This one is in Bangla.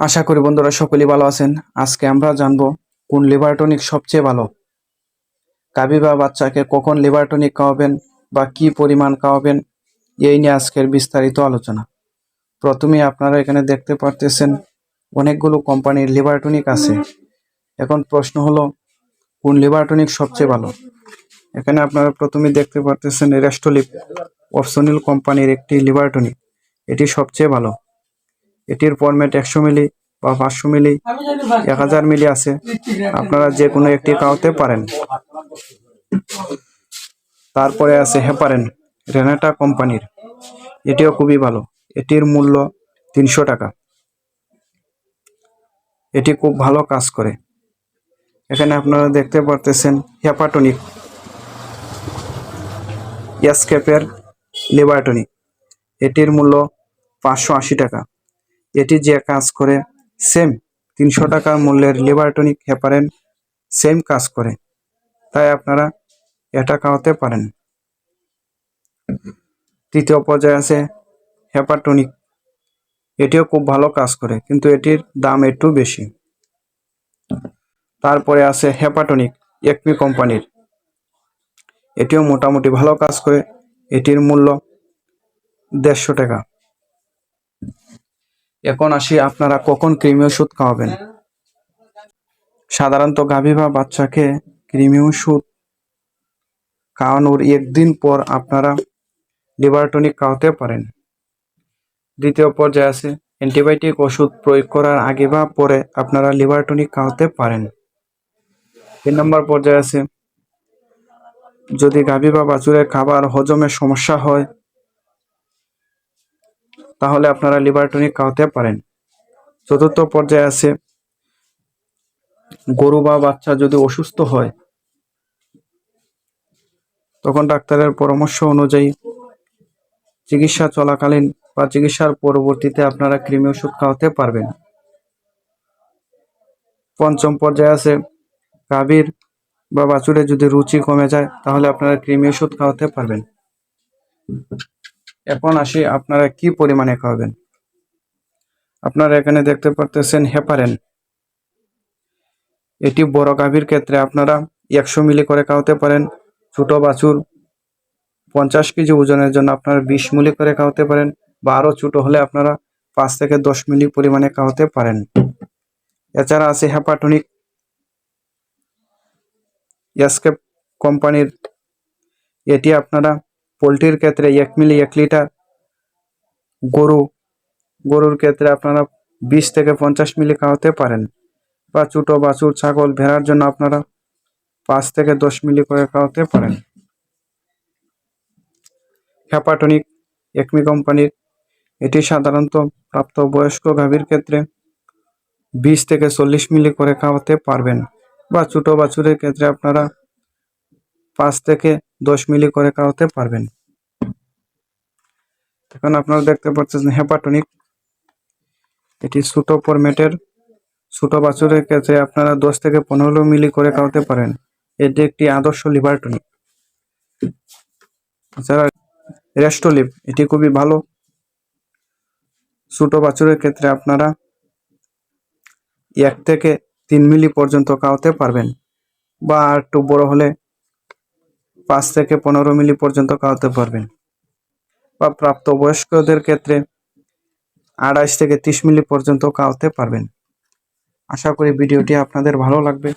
আশা করি বন্ধুরা সকলেই ভালো আছেন। আজকে আমরা জানব কোন লিভার টনিক সবচেয়ে ভালো। কাবি বা বাচ্চাকে কখন লিভার টনিক খাওয়াবেন বা কি পরিমাণ খাওয়াবেন, এই নিয়ে আজকের বিস্তারিত আলোচনা। প্রথমে আপনারা এখানে দেখতে পারতেছেন অনেকগুলো কোম্পানির লিভার টনিক আছে। এখন প্রশ্ন হলো, কোন লিভার টনিক সবচেয়ে ভালো? এখানে আপনারা প্রথমে দেখতে পারতেছেন রেস্টোলিপ অপশনিল কোম্পানির একটি লিভার টনিক। এটি সবচেয়ে ভালো। এটির ফরম্যাট একশো মিলি বা পাঁচশো মিলি, এক হাজার মিলি আছে। আপনারা যে কোনো একটি খাওয়াতে পারেন। তারপরে আছে হেপারেন রেনাটা কোম্পানির। এটিও খুবই ভালো। এটির মূল্য তিনশো টাকা। এটি খুব ভালো কাজ করে। এখানে আপনারা দেখতে পারতেছেন হেপাটনিক ইয়াসকেপের লিভারটনিক এটির মূল্য পাঁচশো আশি টাকা। এটি যে কাজ করে সেম তিনশো টাকার মূল্যের লিভারটনিক হেপারেন সেম কাজ করে। তাই আপনারা এটা খাওয়াতে পারেন। তৃতীয় পর্যায়ে আছে হেপাটনিক এটিও খুব ভালো কাজ করে, কিন্তু এটির দাম একটু বেশি। তারপরে আছে হেপাটনিক একমি কোম্পানির। এটিও মোটামুটি ভালো কাজ করে, এটির মূল্য দেড়শো টাকা। এখন আসি, আপনারা কখন কৃমি ওষুধ খাওয়াবেন? সাধারণত গাভী বা বাচ্চাকে কৃমি ওষুধ খাওয়ানোর একদিন পর আপনারা লিভার টনিক খাওয়াতে পারেন। দ্বিতীয় পর্যায়ে আছে অ্যান্টিবায়োটিক ওষুধ প্রয়োগ করার আগে বা পরে আপনারা লিভার টনিক খাওয়াতে পারেন। তিন নম্বর পর্যায়ে আছে যদি গাভী বা বাছুরের খাবার হজমের সমস্যা হয় তাহলে আপনারা লিভার টনিক খাওয়াতে পারেন। চতুর্থ পর্যায়ে আছে, গরু বা বাচ্চা যদি অসুস্থ হয়, তখন ডাক্তারের পরামর্শ অনুযায়ী চিকিৎসা চলাকালীন বা চিকিৎসার পরবর্তীতে আপনারা কৃমি ওষুধ খাওয়াতে পারবেন। পঞ্চম পর্যায়ে আছে, গাভীর বা বাছুরের যদি রুচি কমে যায়, তাহলে আপনারা কৃমি ওষুধ খাওয়াতে পারবেন। এখন আসি আপনারা কি পরিমাণে খাওয়াবেন? আপনারা এখানে দেখতে পারতেছেন হেপারেন। এটি বড় গাভীর ক্ষেত্রে আপনারা একশো মিলি করে খাওয়াতে পারেন। ছোট বাছুর পঞ্চাশ কেজি ওজনের জন্য আপনারা বিশ মিলি করে খাওয়াতে পারেন বা আরও ছোটো হলে আপনারা পাঁচ থেকে দশ মিলি পরিমাণে খাওয়াতে পারেন। এছাড়া আছে হ্যাপাটনিক এসকেপ কোম্পানির। এটি আপনারা পোলট্রির ক্ষেত্রে এক মিলি এক লিটার, গরু, গরুর ক্ষেত্রে আপনারা বিশ থেকে পঞ্চাশ মিলি খাওয়াতে পারেন। বা ছোটো বাছুর, ছাগল ভেড়ার জন্য আপনারা পাঁচ থেকে দশ মিলি করে খাওয়াতে পারেন। হ্যাপাটনিক একমি কোম্পানির, এটি সাধারণত প্রাপ্ত বয়স্ক গাভীর ক্ষেত্রে বিশ থেকে চল্লিশ মিলি করে খাওয়াতে পারবেন। বা ছোটো বাছুরের ক্ষেত্রে আপনারা পাঁচ থেকে দশ মিলি করে খাওয়াতে পারবেন। এখন আপনারা দেখতে পাচ্ছেন হেপাটনিক এটি ছোট ফরম্যাটের ছোট বাছুরের ক্ষেত্রে আপনারা দশ থেকে পনেরো মিলি করে খাওয়াতে পারেন। এটি একটি আদর্শ লিভার টনিক এছাড়া রেস্টোলিভ এটি খুবই ভালো। ছোট বাছুরের ক্ষেত্রে আপনারা এক থেকে তিন মিলি পর্যন্ত খাওয়াতে পারবেন। বা একটু বড় হলে পাঁচ থেকে পনেরো মিলি পর্যন্ত খাওয়াতে পারবেন। বা প্রাপ্তবয়স্কদের ক্ষেত্রে আড়াইশ থেকে তিরিশ মিলি পর্যন্ত খাওয়াতে পারবেন। আশা করি ভিডিওটি আপনাদের ভালো লাগবে।